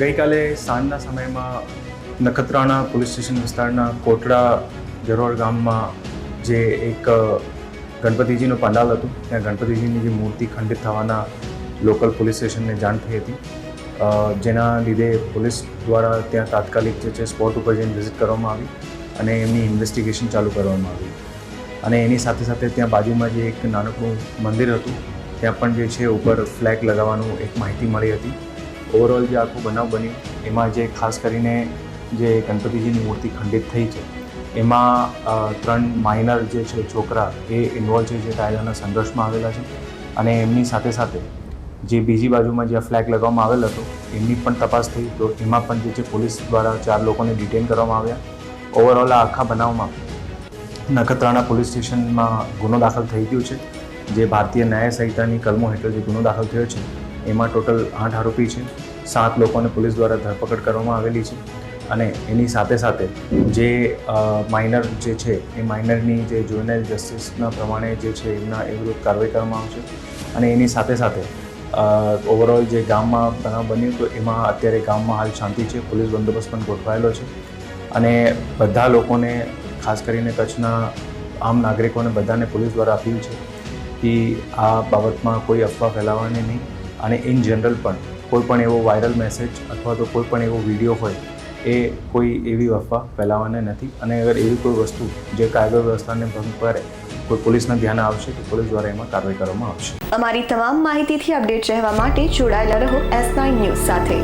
ગઈકાલે સાંજના સમયમાં નખત્રાણા પોલીસ સ્ટેશન વિસ્તારના કોટડા જરોળ ગામમાં જે એક ગણપતિજીનું પંડાલ હતું, ત્યાં ગણપતિજીની જે મૂર્તિ ખંડિત થવાના લોકલ પોલીસ સ્ટેશનને જાણ થઈ હતી. જેના લીધે પોલીસ દ્વારા ત્યાં તાત્કાલિક જે છે સ્પોટ ઉપર જઈને વિઝિટ કરવામાં આવી અને એમની ઇન્વેસ્ટિગેશન ચાલુ કરવામાં આવી. અને એની સાથે સાથે ત્યાં બાજુમાં જે એક નાનકડું મંદિર હતું, ત્યાં પણ જે છે ઉપર ફ્લેગ લગાવવાનું એક માહિતી મળી હતી. ઓવરઓલ જે આખું બનાવ બન્યું, એમાં જે ખાસ કરીને જે ગણપતિજીની મૂર્તિ ખંડિત થઈ છે, એમાં ત્રણ માઇનર જે છે છોકરા એ ઇન્વોલ્વ છે, જે કાયદાના સંઘર્ષમાં આવેલા છે અને એમની સાથે સાથે જે બીજી બાજુમાં જ્યાં ફ્લેગ લગાવવામાં આવેલ હતો, એમની પણ તપાસ થઈ, તો એમાં પણ જે છે પોલીસ દ્વારા ચાર લોકોને ડિટેન કરવામાં આવ્યા. ઓવરઓલ આ આખા બનાવમાં નખત્રાણા પોલીસ સ્ટેશનમાં ગુનો દાખલ થઈ ગયો છે, જે ભારતીય ન્યાય સંહિતાની કલમો હેઠળ જે ગુનો દાખલ થયો છે એમાં ટોટલ આઠ આરોપી છે. સાત લોકોને પોલીસ દ્વારા ધરપકડ કરવામાં આવેલી છે. અને એની સાથે સાથે જે માઇનર જે છે, એ માઇનરની જે જુવેનાઇલ જસ્ટિસના પ્રમાણે જે છે, એમના એ વિરુદ્ધ કાર્યવાહી કરવામાં આવશે. અને એની સાથે સાથે ઓવરઓલ જે ગામમાં બનાવ બન્યું તો એમાં અત્યારે ગામમાં હાલ શાંતિ છે. પોલીસ બંદોબસ્ત પણ ગોઠવાયેલો છે. અને બધા લોકોને, ખાસ કરીને કચ્છના આમ નાગરિકોને બધાને પોલીસ દ્વારા અપીલ છે કે આ બાબતમાં કોઈ અફવા ફેલાવવાની નહીં. અને ઇન જનરલ પણ, કોઈ પણ એવો વાયરલ મેસેજ અથવા તો કોઈ પણ એવો વીડિયો હોય, એ કોઈ એવી અફવા ફેલાવવાની નથી. અને અગર એવી કોઈ વસ્તુ જે કાયદો વ્યવસ્થાને ભંગ કરે, કોઈ પોલીસના ધ્યાન આવશે તો પોલીસ દ્વારા એમાં કાર્યવાહી કરવામાં આવશે. અમારી તમામ માહિતીથી અપડેટ રહેવા માટે જોડાયેલા રહો એસ નાઇન ન્યૂઝ સાથે.